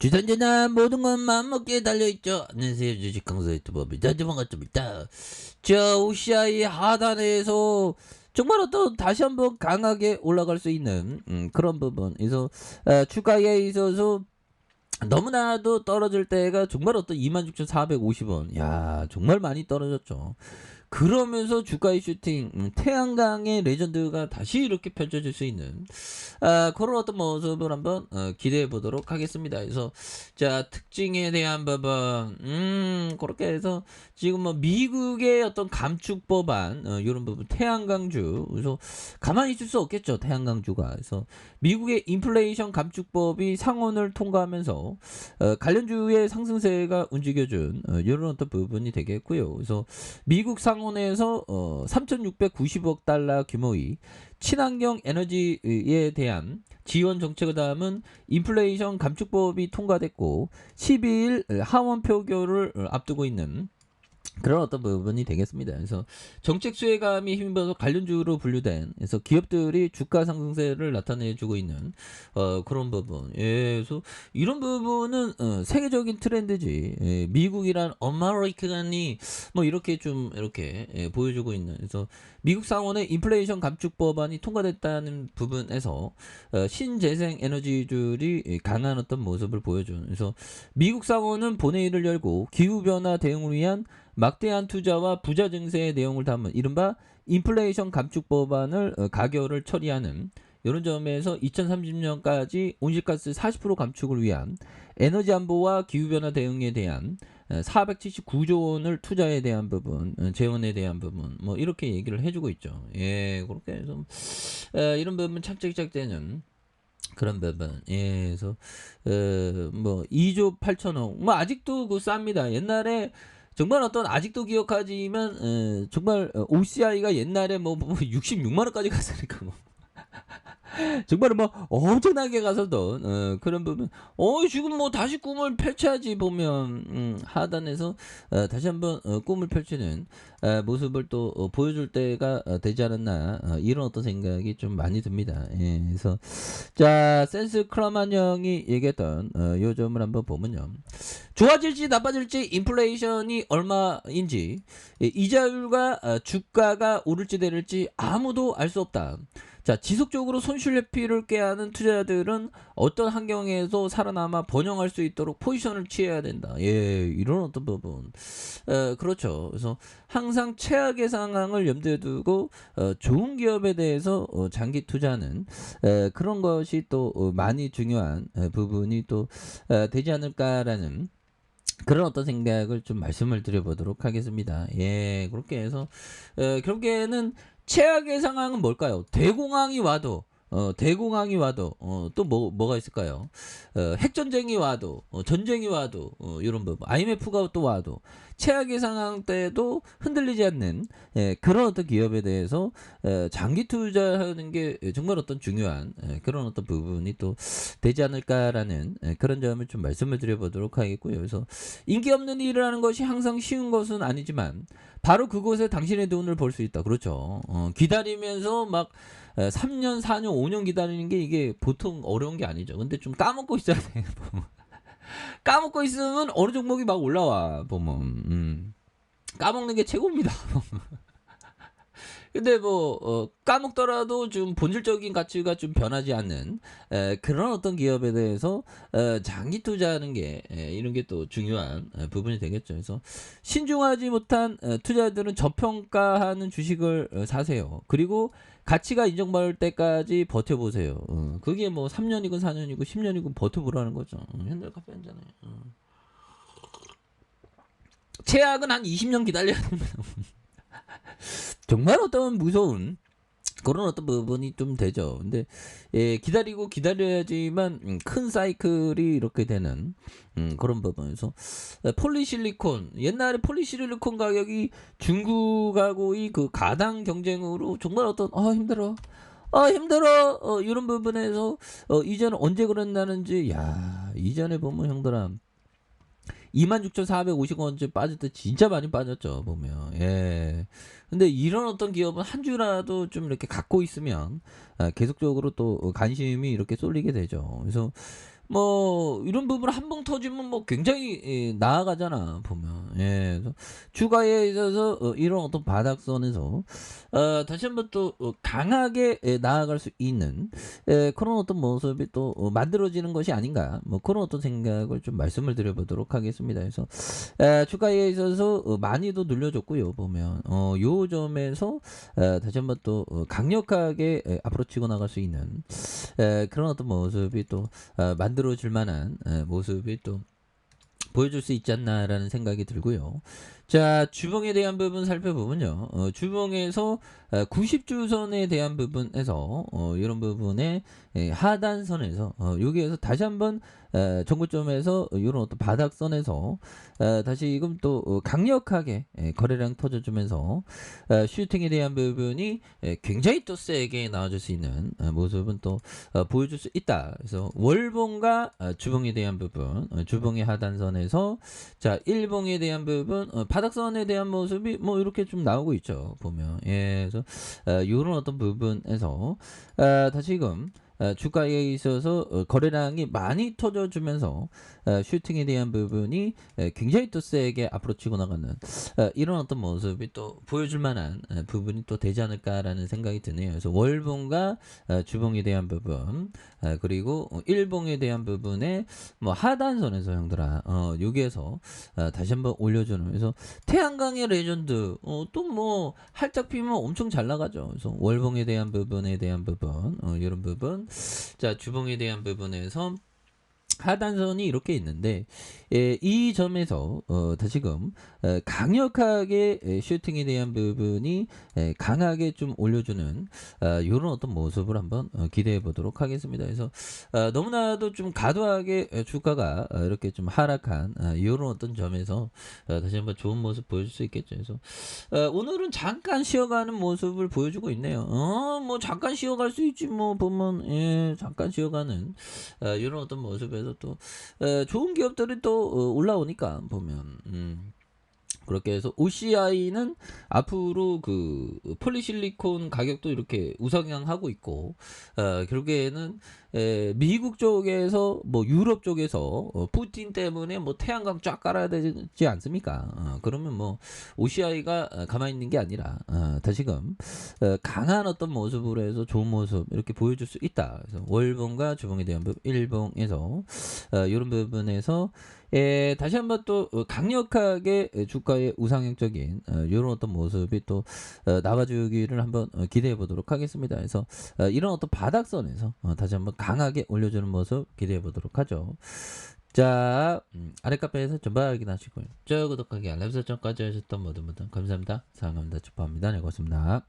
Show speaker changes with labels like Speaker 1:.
Speaker 1: 주선전한 모든 건 마음먹기에 달려있죠. 안녕하세요. 주식 강사 유튜버입니다. 반갑습니다. 자, OCI 하단에서 정말 어떤 다시 한번 강하게 올라갈 수 있는 음, 그런 부분. 그래서 어, 주가에 있어서 너무나도 떨어질 때가 정말 어떤 26,450원. 야, 정말 많이 떨어졌죠. 그러면서 주가의 슈팅, 음, 태양광의 레전드가 다시 이렇게 펼쳐질 수 있는 아, 그런 어떤 모습을 한번 어, 기대해 보도록 하겠습니다. 그래서 자 특징에 대한 부분, 음 그렇게 해서 지금 뭐 미국의 어떤 감축 법안 어, 이런 부분 태양광주 그래서 가만히 있을 수 없겠죠 태양광주가 그래서 미국의 인플레이션 감축법이 상원을 통과하면서 어, 관련주의 상승세가 움직여준 어, 이런 어떤 부분이 되겠고요. 그래서 미국 상 원에서 어, 3,690억 달러 규모의 친환경 에너지에 대한 지원 정책을 다음은 인플레이션 감축법이 통과됐고 12일 하원 표결을 앞두고 있는 그런 어떤 부분이 되겠습니다. 그래서 정책 수혜감이 힘입어서 관련주로 분류된 그래서 기업들이 주가 상승세를 나타내주고 있는 어, 그런 부분. 예, 그래서 이런 부분은 어, 세계적인 트렌드지. 예, 미국이란 어마리칸이 뭐 이렇게 좀 이렇게 예, 보여주고 있는. 그래서 미국 상원의 인플레이션 감축 법안이 통과됐다는 부분에서 어, 신재생 에너지줄이 강한 어떤 모습을 보여준. 그래서 미국 상원은 본회의를 열고 기후 변화 대응을 위한 막대한 투자와 부자 증세의 내용을 담은 이른바 인플레이션 감축 법안을 어, 가결을 처리하는 이런 점에서 2030년까지 온실가스 40% 감축을 위한 에너지 안보와 기후변화 대응에 대한 479조 원을 투자에 대한 부분, 어, 재원에 대한 부분, 뭐 이렇게 얘기를 해주고 있죠. 예, 그렇게 해서 에, 이런 부분 착착착되는 그런 부분. 예, 그래서 어, 뭐 2조 8천억, 뭐 아직도 그 쌉니다. 옛날에 정말 어떤 아직도 기억하지만 어, 정말 OCI가 옛날에 뭐, 뭐 66만 원까지 갔으니까 뭐. 정말 뭐 엄청나게 가서도 어, 그런 부분 어 지금 뭐 다시 꿈을 펼쳐야지 보면 음, 하단에서 어, 다시 한번 어, 꿈을 펼치는 어, 모습을 또 어, 보여줄 때가 어, 되지 않았나 어, 이런 어떤 생각이 좀 많이 듭니다. 예, 그래서 자 센스 크라만 형이 얘기했던 어, 요 점을 한번 보면요. 좋아질지 나빠질지 인플레이션이 얼마인지 예, 이자율과 어, 주가가 오를지 내릴지 아무도 알 수 없다. 자, 지속적으로 손실 회피를 꾀하는 투자자들은 어떤 환경에서 살아남아 번영할 수 있도록 포지션을 취해야 된다. 예, 이런 어떤 부분. 어, 그렇죠. 그래서 항상 최악의 상황을 염두에 두고 어, 좋은 기업에 대해서 어, 장기 투자는 에, 그런 것이 또 어, 많이 중요한 에, 부분이 또 어, 되지 않을까라는 그런 어떤 생각을 좀 말씀을 드려보도록 하겠습니다. 예, 그렇게 해서 어, 결국에는 최악의 상황은 뭘까요? 대공황이 와도 어, 대공황이 와도 어, 또뭐 뭐가 있을까요? 어, 핵 전쟁이 와도 어, 전쟁이 와도 어, 이런 부분 IMF가 또 와도 최악의 상황 때도 흔들리지 않는 예, 그런 어떤 기업에 대해서 에, 장기 투자하는 게 정말 어떤 중요한 에, 그런 어떤 부분이 또 되지 않을까라는 에, 그런 점을 좀 말씀을 드려보도록 하겠고요. 그래서 인기 없는 일을 하는 것이 항상 쉬운 것은 아니지만 바로 그곳에 당신의 돈을 벌 수 있다. 그렇죠. 어, 기다리면서 막 3년, 4년, 5년 기다리는 게 이게 보통 어려운 게 아니죠. 근데 좀 까먹고 있어야 돼. 까먹고 있으면 어느 종목이 막 올라와 보면 음. 까먹는 게 최고입니다. 근데 뭐 어, 까먹더라도 좀 본질적인 가치가 좀 변하지 않는 에, 그런 어떤 기업에 대해서 에, 장기 투자하는 게 에, 이런 게 또 중요한 에, 부분이 되겠죠. 그래서 신중하지 못한 에, 투자들은 저평가하는 주식을 어, 사세요. 그리고 가치가 인정받을 때까지 버텨보세요. 어, 그게 뭐 3년이고 4년이고 10년이고 버텨보라는 거죠. 어, 현대 카페 한잔해. 어. 최악은 한 20년 기다려야 됩니다. 정말 어떤 무서운 그런 어떤 부분이 좀 되죠. 근데 예, 기다리고 기다려야지만 음, 큰 사이클이 이렇게 되는 음, 그런 부분에서 폴리실리콘. 옛날에 폴리실리콘 가격이 중국하고의 그 가당 경쟁으로 정말 어떤 아 힘들어. 아 힘들어. 어, 이런 부분에서 어, 이전에 언제 그랬나는지 야 이전에 보면 형들아 26,450원째 빠질 때 진짜 많이 빠졌죠, 보면. 예. 근데 이런 어떤 기업은 한 주라도 좀 이렇게 갖고 있으면 아, 계속적으로 또 관심이 이렇게 쏠리게 되죠. 그래서 뭐 이런 부분 한 번 터지면 뭐 굉장히 예, 나아가잖아 보면. 예 주가에 있어서 어, 이런 어떤 바닥선에서 어, 다시 한번 또 어, 강하게 예, 나아갈 수 있는 예, 그런 어떤 모습이 또 어, 만들어지는 것이 아닌가. 뭐 그런 어떤 생각을 좀 말씀을 드려보도록 하겠습니다. 그래서 에, 주가에 있어서 어, 많이도 눌려줬고요 보면. 어, 요 점에서 에, 다시 한번 또 어, 강력하게 에, 앞으로 치고 나갈 수 있는 에, 그런 어떤 모습이 또 어, 만들 어질 만한 에, 모습이 또 보여줄 수 있지 않나라는 생각이 들고요. 자, 주봉에 대한 부분 살펴보면요. 어, 주봉에서 어, 90주선에 대한 부분에서 어, 이런 부분의 예, 하단선에서 어, 여기에서 다시 한번 에, 정고점에서 이런 어떤 바닥선에서 에, 다시 지금 또 어, 강력하게 예, 거래량 터져주면서 에, 슈팅에 대한 부분이 예, 굉장히 또 세게 나와줄 수 있는 어, 모습은 또 어, 보여줄 수 있다. 그래서 월봉과 어, 주봉에 대한 부분, 어, 주봉의 하단선에서 자 일봉에 대한 부분, 어, 바 닥선에 대한 모습이 뭐 이렇게 좀 나오고 있죠. 보면 예, 그래서 어, 이런 어떤 부분에서 어, 다시금 어, 주가에 있어서 어, 거래량이 많이 터져주면서 어, 슈팅에 대한 부분이 에, 굉장히 또 세게 앞으로 치고 나가는 어, 이런 어떤 모습이 또 보여줄 만한 어, 부분이 또 되지 않을까라는 생각이 드네요. 그래서 월봉과 어, 주봉에 대한 부분 어, 그리고 어, 일봉에 대한 부분에 뭐 하단선에서 형들아 어, 여기에서 어, 다시 한번 올려주는 그래서 태양광의 레전드 어, 또뭐 활짝 피면 엄청 잘 나가죠. 그래서 월봉에 대한 부분에 대한 부분 어, 이런 부분 자 주봉에 대한 부분에서 하단선이 이렇게 있는데 예, 이 점에서 어, 다시금 어, 강력하게 에, 슈팅에 대한 부분이 에, 강하게 좀 올려주는 어, 이런 어떤 모습을 한번 어, 기대해 보도록 하겠습니다. 그래서 어, 너무나도 좀 과도하게 에, 주가가 어, 이렇게 좀 하락한 어, 이런 어떤 점에서 어, 다시 한번 좋은 모습 보여줄 수 있겠죠. 그래서 어, 오늘은 잠깐 쉬어가는 모습을 보여주고 있네요. 어, 뭐 잠깐 쉬어갈 수 있지 뭐 보면 예, 잠깐 쉬어가는 어, 이런 어떤 모습에서 또 어, 좋은 기업들이 또 어, 올라오니까 보면 음. 그렇게 해서 OCI는 앞으로 그 폴리실리콘 가격도 이렇게 우상향하고 있고 어, 결국에는 에, 미국 쪽에서 뭐 유럽 쪽에서 어, 푸틴 때문에 뭐 태양광 쫙 깔아야 되지 않습니까? 어, 그러면 뭐 OCI가 어, 가만히 있는 게 아니라 어, 다시금 어, 강한 어떤 모습으로 해서 좋은 모습 이렇게 보여줄 수 있다. 그래서 월봉과 주봉에 대한 일봉에서 어, 이런 부분에서 예, 다시 한번 또 어, 강력하게 주가의 우상향적인 어, 이런 어떤 모습이 또 어, 나와주기를 한번 어, 기대해 보도록 하겠습니다. 그래서 어, 이런 어떤 바닥선에서 어, 다시 한번 강하게 올려주는 모습 기대해 보도록 하죠. 자, 음, 아래 카페에서 전방 확인하시고요. 저 구독하기 알람 설정까지 하셨던 모든 분들 감사합니다. 사랑합니다. 축하합니다. 네, 고맙습니다.